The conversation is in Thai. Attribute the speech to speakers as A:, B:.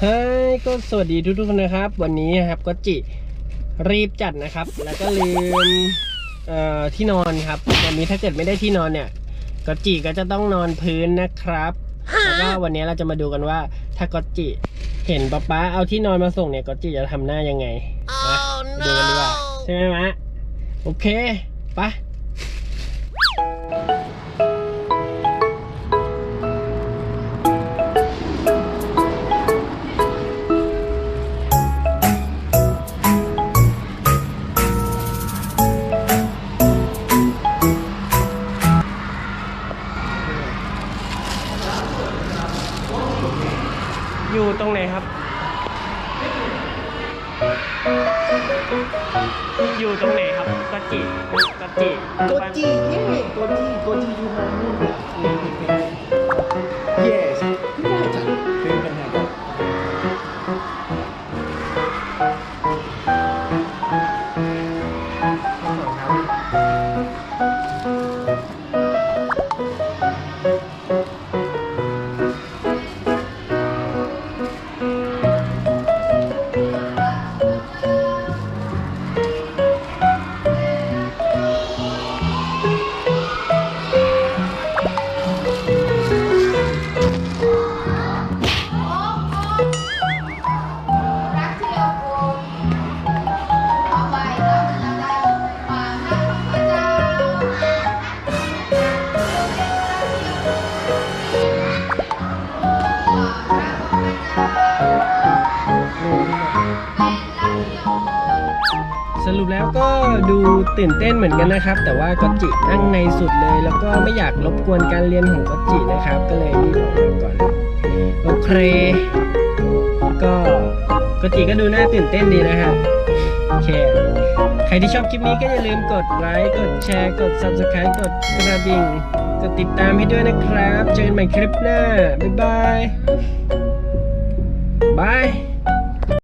A: เฮ้ยก็สวัสดีทุกๆคนนะครับ วันนี้นะครับก็จิรีบจัดนะครับ แล้วก็ลืมเอ่อที่นอนครับวันนี้ถ้าเกิดไม่ได้ที่นอนเนี่ยก็จิก็จะต้องนอนพื้นนะครับแล้วก็วันนี้เราจะมาดูกันว่า ถ้าก็จิเห็นป๊าป๊าเอาที่นอนมาส่งเนี่ยก็จิจะทำหน้ายังไงนะไปดูกันดีกว่าใช่ไหมมะโอเคไปะ อยู่ตรงไหนครับ อยู่ตรงไหนครับกอจิกอจิ
B: โกจิเย่โกจิโกจิอยู่ห้องนู้น
A: รุปแล้วก็ดูตื่นเต้นเหมือนกันนะครับ แต่ว่าก็จินั่งในสุดเลย แล้วก็ไม่อยากรบกวนการเรียนของก็จินะครับ ก็เลยรีบออกมาก่อนโอเค ก็ก็จิก็ดูน่าตื่นเต้นดีนะครับโอเคใครที่ชอบคลิปนี้ก็อย่าลืมกดไลค์กดแชร์กด subscribe กดกระดิ่งกดติดตามให้ด้วยนะครับ เจอกันใหม่คลิปหน้า บ๊ายบายบาย